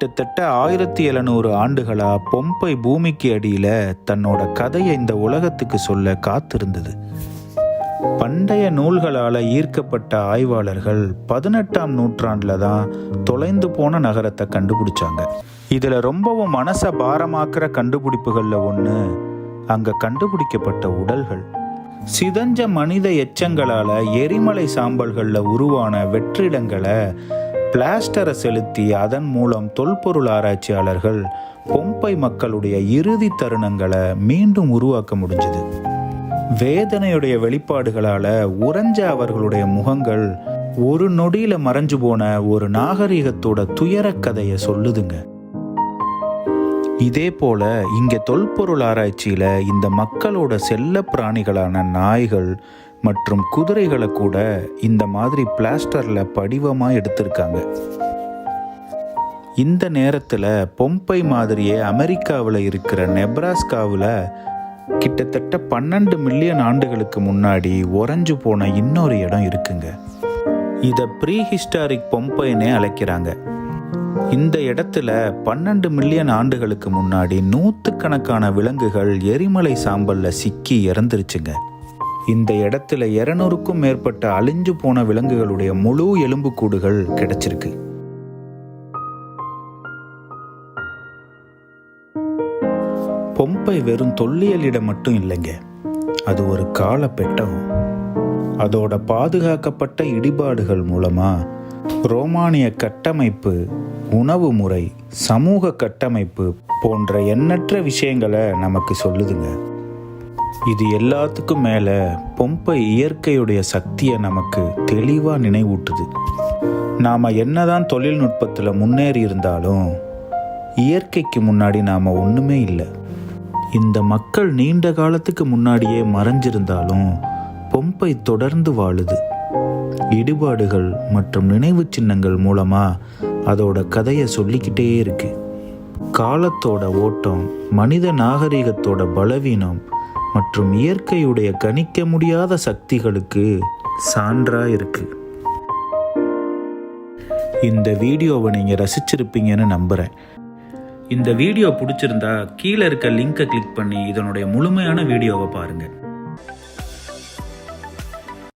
கிட்டத்தட்ட ஆயிரத்தி எழுநூறு ஆண்டுகளா பொம்பை பூமிக்கு அடியில தன்னோட கதையை இந்த உலகத்துக்கு சொல்ல காத்திருந்தது. பண்டைய நூல்களால ஈர்க்கப்பட்ட ஆய்வாளர்கள் பதினெட்டாம் நூற்றாண்டுல தான் தொலைந்து போன நகரத்தை கண்டுபிடிச்சாங்க. இதுல ரொம்பவும் மனசை பாரமாக்குற கண்டுபிடிப்புகள்ல ஒண்ணு அங்க கண்டுபிடிக்கப்பட்ட உடல்கள். சிதஞ்ச மனித எச்சங்களால எரிமலை சாம்பல்களில் உருவான வெற்றிடங்களை பிளாஸ்டரை செலுத்தி அதன் மூலம் தொல்பொருள் ஆராய்ச்சியாளர்கள் பொம்பை மக்களுடைய இறுதி தருணங்களை மீண்டும் உருவாக்க முடிஞ்சது. வேதனையுடைய வெளிப்பாடுகளால உறைஞ்ச அவர்களுடைய முகங்கள் ஒரு நொடியில மறைஞ்சு போன ஒரு நாகரிகத்தோட துயரக் கதையை சொல்லுதுங்க. இதே போல இங்க தொல்பொருள் ஆராய்ச்சியில இந்த மக்களோட செல்ல பிராணிகளான நாய்கள் மற்றும் குதிரைகளை கூட இந்த மாதிரி பிளாஸ்டரில் படிவமாக எடுத்திருக்காங்க. இந்த நேரத்தில் பொம்பை மாதிரியே அமெரிக்காவில் இருக்கிற நெப்ராஸ்காவில் கிட்டத்தட்ட பன்னெண்டு மில்லியன் ஆண்டுகளுக்கு முன்னாடி உறைஞ்சு போன இன்னொரு இடம் இருக்குங்க. இதை ப்ரீ ஹிஸ்டாரிக் பொம்பைன்னே அழைக்கிறாங்க. இந்த இடத்துல பன்னெண்டு மில்லியன் ஆண்டுகளுக்கு முன்னாடி நூற்றுக்கணக்கான விலங்குகள் எரிமலை சாம்பலில் சிக்கி இறந்துருச்சுங்க. இந்த இடத்துல இருநூறுக்கும் மேற்பட்ட அழிஞ்சு போன விலங்குகளுடைய முழு எலும்புக்கூடுகள் கிடைச்சிருக்கு. பொம்பை வெறும் தொல்லியலிடம் மட்டும் இல்லைங்க. அது ஒரு கால பெட்டகம் அதோட பாதுகாக்கப்பட்ட இடிபாடுகள் மூலமா ரோமானிய கட்டமைப்பு உணவு முறை சமூக கட்டமைப்பு போன்ற எண்ணற்ற விஷயங்களை நமக்கு சொல்லுதுங்க. இது எல்லாத்துக்கும் மேல பொம்பை இயற்கையுடைய சக்தியை நமக்கு தெளிவா நினைவூட்டுது. நாம என்னதான் தொழில்நுட்பத்துல முன்னேறி இருந்தாலும் இயற்கைக்கு முன்னாடி நாம ஒண்ணுமே இல்லை. இந்த மக்கள் நீண்ட காலத்துக்கு முன்னாடியே மறைஞ்சிருந்தாலும் பொம்பை தொடர்ந்து வாழுது. இடிபாடுகள் மற்றும் நினைவு சின்னங்கள் மூலமா அதோட கதையை சொல்லிக்கிட்டே இருக்கு. காலத்தோட ஓட்டம் மனித நாகரிகத்தோட பலவீனம் மற்றும் இயற்கையுடைய கணிக்க முடியாத சக்திகளுக்கு சான்றா இருக்கு. இந்த வீடியோவை நீங்க ரசிச்சிருப்பீங்கன்னு நம்புறேன். இந்த வீடியோ பிடிச்சிருந்தா கீழே இருக்க லிங்கை கிளிக் பண்ணி இதனுடைய முழுமையான வீடியோவை பாருங்கள்